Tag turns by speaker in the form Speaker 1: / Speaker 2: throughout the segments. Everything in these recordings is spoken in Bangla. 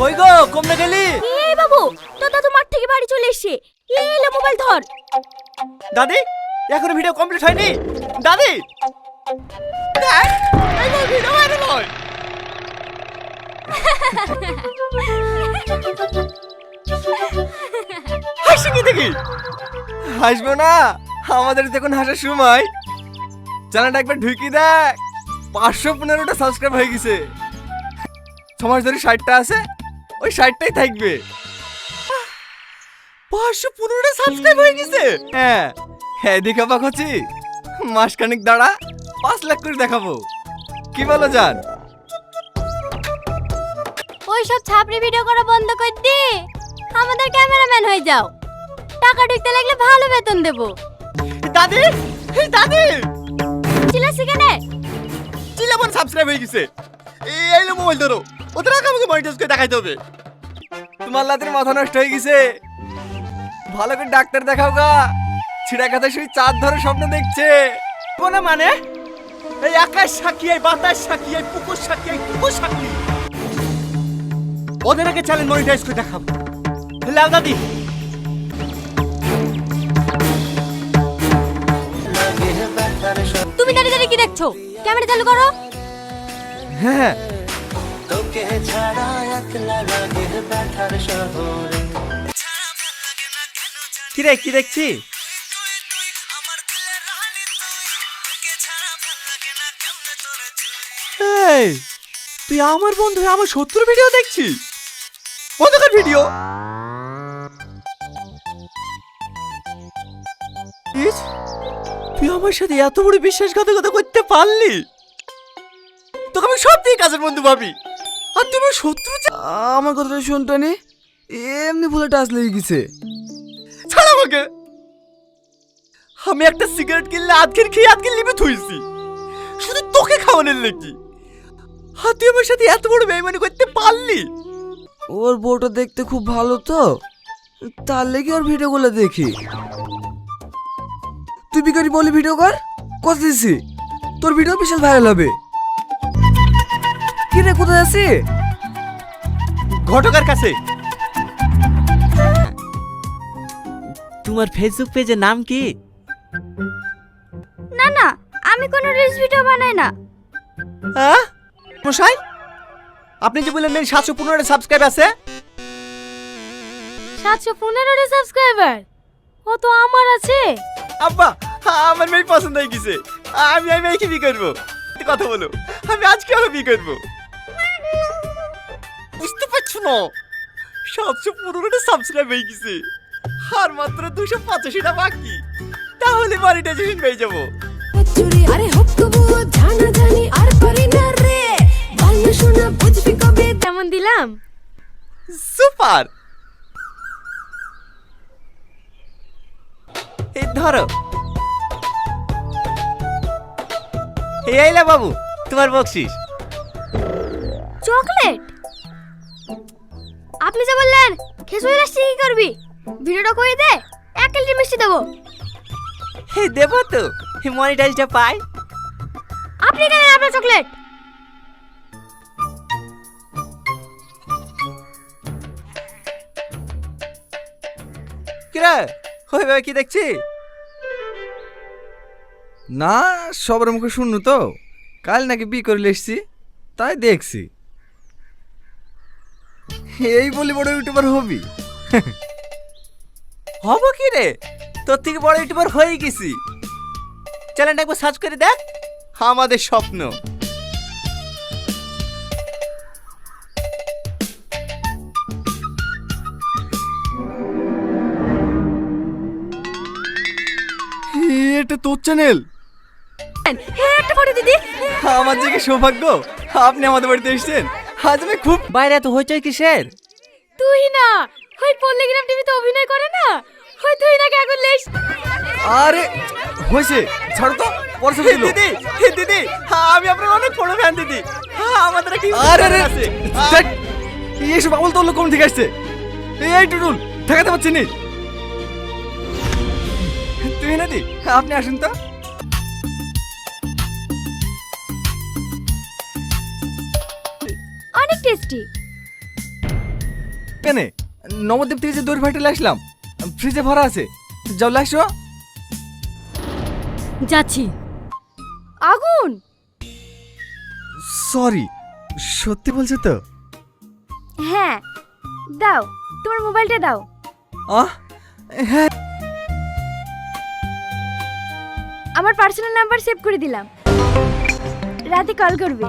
Speaker 1: কই গো কমনে গেলি?
Speaker 2: এই বাবু দাদু মাঠ থেকে বাড়ি চলে এসছে। এই এলে মোবাইল ধর।
Speaker 1: দাদি এখনও ভিডিও কমপ্লিট হয়নি। দাদি! দেখ, এইবার ভিডিও ভাইরাল হয়। হাসি কি? দেখি হাসবো না আমাদের দেখুন হাসার সময়। চ্যানেলটা একবার ঢুকি দেখ পাঁচশো পনেরোটা সাবস্ক্রাইব হয়ে গেছে। সমাজ ধরে ষাটটা আছে ওই ষাটটাই থাকবে। পাঁচশো পনেরোটা সাবস্ক্রাইব হয়ে গেছে। হ্যাঁ হ্যাঁ দেখা পাক হচ্ছি। মাসখানিক দাঁড়া পাঁচ লাখ করে দেখাবো। কি বলো জান?
Speaker 2: ওই সব ছাপড়ি ভিডিও করা বন্ধ করে দি। আমাদের ক্যামেরাম্যান হয়ে যাও। টাকা ঢুকতে লাগলে ভালো বেতন দেবো।
Speaker 1: দাদি দাদি!
Speaker 2: চিল্লাছি কেনে
Speaker 1: চিলাবন সাবস্ক্রাইব হয়ে গেছে। এই আইলো মোবাইল ধরো। ওদের আগে আমাকে মনিটাইজ করে দেখাইতে হবে। তোমার লাতের মাথা নষ্ট হয়ে গেছে। ভালো করে ডাক্তার দেখাও গা। ছিড়া কাছে শুই চাঁদ ধরে স্বপ্ন দেখছে। কোন মানে? এই আকাশ এই বাতাস সাক্ষী এই পুকুর সাক্ষী এই ওদের আগে চ্যানেল মনিটাইজ করে দেখাবো। লাও দাদি।
Speaker 2: তুমি দাঁড়িয়ে দাঁড়িয়ে কি দেখছ? ক্যামেরা চালু করো।
Speaker 1: হ্যাঁ।
Speaker 3: তোকে ছাড়া একলা লাগে ব্যথার শহরে
Speaker 1: কি রে, কি দেখছি? এই, তুই আমার বন্ধু আমার শত্রুর ভিডিও দেখছিস? কতকার ভিডিও? তুই আমার সাথে এত বড় বিশ্বাসঘাতকতা করতে পারলি? তোকে আমি সব সত্যিই কাজের বন্ধু ভাবি। আর তুমি শত্রু
Speaker 4: আমার কথাটা শুনতো নি এমনি ভুলে টাচ লেগে গেছে।
Speaker 1: ছাড় আমাকে। আমি একটা সিগারেট কিনলে আজকের খেয়ে আজকে লিমিট হয়েছি শুধু তোকে খাওয়ানোর লেগে। আর তুই আমার সাথে এত বড় বেইমানি করতে পারলি?
Speaker 4: ওর বউটা দেখতে খুব ভালো তো। তার লেগে ওর ভিডিওগুলো দেখি। তুই বিকারি বলি ভিডিও কর কত দিছি। তোর ভিডিও বিশাল ভাইরাল হবে। কি রে কোথায় আছি
Speaker 1: ঘটকের কাছে। তোমার ফেসবুক পেজের নাম কি?
Speaker 2: না না আমি কোনো রিলস ভিডিও বানাই না।
Speaker 1: হ্যাঁ মশাই আপনি যে বললেন সাতশো পনেরো সাবস্ক্রাইব আছে।
Speaker 2: সাতশো পনেরোটা সাবস্ক্রাইবার ও তো আমার আছে।
Speaker 1: আব্বা আমার মেয়ে পছন্দ হয়ে গেছে। আমি আমি মেয়েকে বিয়ে করব। কথা বলো আমি আজকে আমি বিয়ে করব। বুঝতে পারছ না সাতশো পনেরোটা সাবস্ক্রাইব হয়ে গেছে। আর মাত্র দুশো পঁচাশিটা বাকি। তাহলে মনিটাইজেশন পেয়ে যাব।
Speaker 5: আরে হোক তবুও জানা জানি আর পারি না রে। ভালো শোনা বুঝবি কবে?
Speaker 2: কেমন দিলাম?
Speaker 1: সুপার এই ধরো। এই আইলা বাবু তোমার বকশিস।
Speaker 2: চকলেট? আপনি যে বললেন খেসুই লাস্টি কি করবি? ভিডিওটা করে দে? এক কেজি মিষ্টি দেবো।
Speaker 1: হে দেবো তো। মনিটাইজটা পাই।
Speaker 2: আপনি কেন আপনার চকলেট?
Speaker 1: কিরা হয়ে ভাবে কি দেখছি?
Speaker 4: না সবার মুখে শুনু তো। কাল নাকি বি করে এসছি তাই দেখছি। এই বলি বড় ইউটিউবার হবি?
Speaker 1: হব কি রে? তোর থেকে বড় ইউটিউবার হয়ে গেছি। চ্যানেলটা একবার সার্চ করে দেখ। আমাদের স্বপ্ন।
Speaker 4: এটা তোর চ্যানেল?
Speaker 2: হ্যাঁ একটা ফটো দিদি
Speaker 1: আমার যে কি সৌভাগ্য আপনি আমাদের বাড়িতে এসেছেন। আজ আমি খুব বাইরে এত হইচই কিসের?
Speaker 2: তুই না ওই পল্লীগ্রাম টিভিতে অভিনয় করে না ওই তুই নাকি এখন লেস
Speaker 4: আরে হয়েছে ছাড়ো তো পরে সব দিলো
Speaker 1: দিদি হে দিদি আমি আপনার অনেক বড় ফ্যান দিদি। আমাদের একটা
Speaker 4: আরে আরে এইসব আমল তোর লোক কোন থেকে আসছে? এই টুটুল ঠেকাতে পারছি নি।
Speaker 1: তুই না দি আপনি আসুন তো।
Speaker 5: মিষ্টি
Speaker 4: কেনে? নবদ্বীপ থেকে যে দই ফাটিলে আসলাম ফ্রিজে ভরা আছে। যাও লাসো
Speaker 2: যাচ্ছি।
Speaker 5: আগুন!
Speaker 4: সরি সত্যি বলছো তো?
Speaker 5: হ্যাঁ দাও তোমার মোবাইলটা দাও।
Speaker 4: আহ হ্যাঁ।
Speaker 5: আমার পার্সোনাল নাম্বার সেভ করে দিলাম। রাতে কল করবে।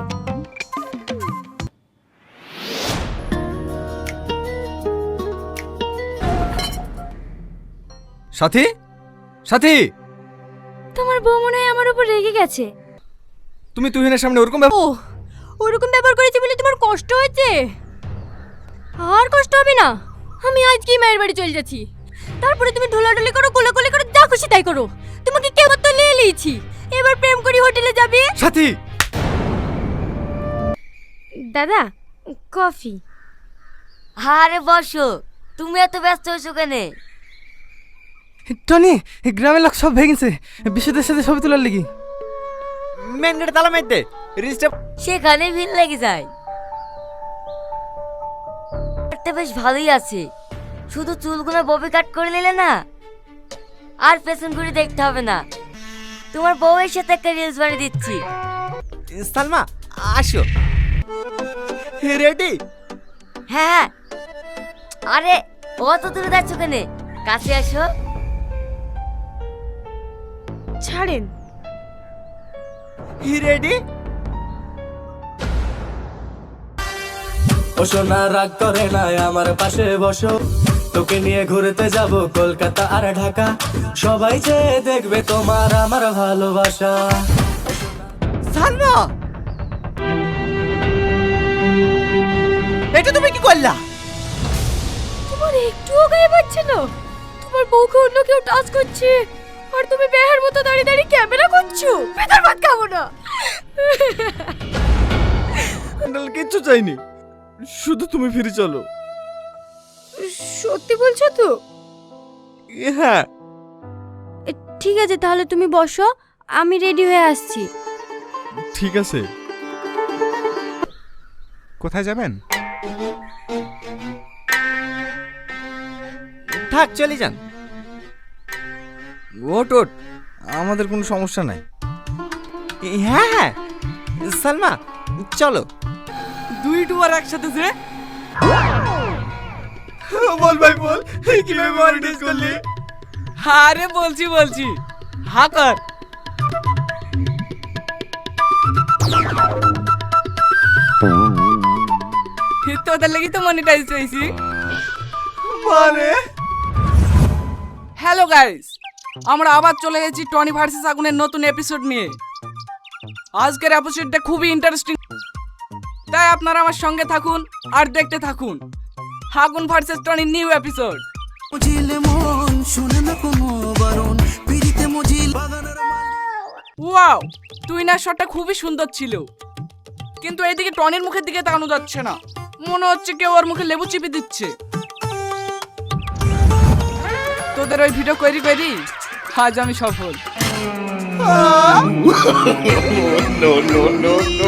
Speaker 4: সাথী? সাথী?
Speaker 5: তোমার বউ মনে হয় আমার উপর রেগে গেছে।
Speaker 4: তুমি তুহিনের সামনে ওরকম ব্যাপার
Speaker 2: ও ওরকম ব্যবহার করেছি বলে তোমার কষ্ট হয়েছে? আর কষ্ট হবে না। আমি আজকেই মায়ের বাড়ি চলে যাচ্ছি। তারপরে তুমি ঢোলাঢুলি করো কোলাকুলি করো যা খুশি তাই করো। তোমাকে কেমন তো নিয়ে নিয়েছি? এবার প্রেম করি হোটেলে যাবে?
Speaker 4: সাথী!
Speaker 5: দাদা কফি।
Speaker 6: আরে বসো তুমি এত ব্যস্ত হয়েছো কেন?
Speaker 4: টনি গ্রামের লোক সব ভেঙেছে বিশুদের সাথে ছবি তোলার লেগে।
Speaker 1: মেন গেটে তালা মারতে। রিস্টার
Speaker 6: সেখানে ভিড় লেগে যায়। একটা বেশ ভালোই আছে। শুধু চুলগুলো ববি কাট করে নিলে না আর পেছন ঘুরে দেখতে হবে না। তোমার বউয়ের সাথে একটা রিলস বানিয়ে দিচ্ছি।
Speaker 1: সালমা আসো। রেডি?
Speaker 6: হ্যাঁ হ্যাঁ। আরে অত দূরে যাচ্ছ কেন? কাছে আসো।
Speaker 5: ছাড়েন।
Speaker 1: রেডি?
Speaker 3: ও সোনা রাগ করে না আমার পাশে বসো। তোকে নিয়ে ঘুরতে যাব কলকাতা আর ঢাকা। সবাই যে দেখবে তোমার আমার ভালোবাসা।
Speaker 1: সালমা এটা তুমি কি করলা?
Speaker 5: তোমার একটুও গায়ে পাচ্ছে না। তোমার বউকে অন্য কেউ টাচ করছে। আর তুমি বেহার মতো দাঁড়িয়ে দাঁড়িয়ে ক্যামেরা করছ? বেতার ভাত খাব না।
Speaker 4: প্যান্ডেল কিচ্ছু চাইনি। শুধু তুমি ফিরে চলো।
Speaker 5: সত্যি বলছো তো?
Speaker 4: হ্যাঁ।
Speaker 2: এ, ঠিক আছে তাহলে তুমি বসো আমি রেডি হয়ে আসছি।
Speaker 7: ঠিক আছে। কোথায় যাবেন?
Speaker 1: থাক চলে যান।
Speaker 4: ওট ওট আমাদের কোনো সমস্যা নাই।
Speaker 1: হ্যাঁ হ্যাঁ। সালমা চলো।
Speaker 4: দুই টুয়ার একসাথে যে।
Speaker 1: বল ভাই বল। কীভাবে মনিটাইজ করলি?
Speaker 8: আরে বলছি বলছি। হাকার তোদের লাগি তো মনিটাইজ হয়েছি।
Speaker 1: মানে?
Speaker 8: হ্যালো গাইস আমরা আবার চলে গেছি টনি ভার্সেস আগুনের নতুন এপিসোড নিয়ে। আজকের এপিসোডটা খুবই ইন্টারেস্টিং তাই আপনারা আমার সঙ্গে থাকুন আর দেখতে থাকুন। আগুন ভার্সেস টনি নিউ এপিসোড
Speaker 3: মন শুনে না কোনো বারণ পিড়িতে মুজিল
Speaker 8: ওয়াও তুই না শটটা খুবই সুন্দর ছিল। কিন্তু এইদিকে টনির মুখের দিকে তাকানো যাচ্ছে না। মনে হচ্ছে কেউ ওর মুখে লেবু চিপে দিচ্ছে। তোদের ওই ভিডিও করি করি আজ আমি সফল।
Speaker 1: No no no no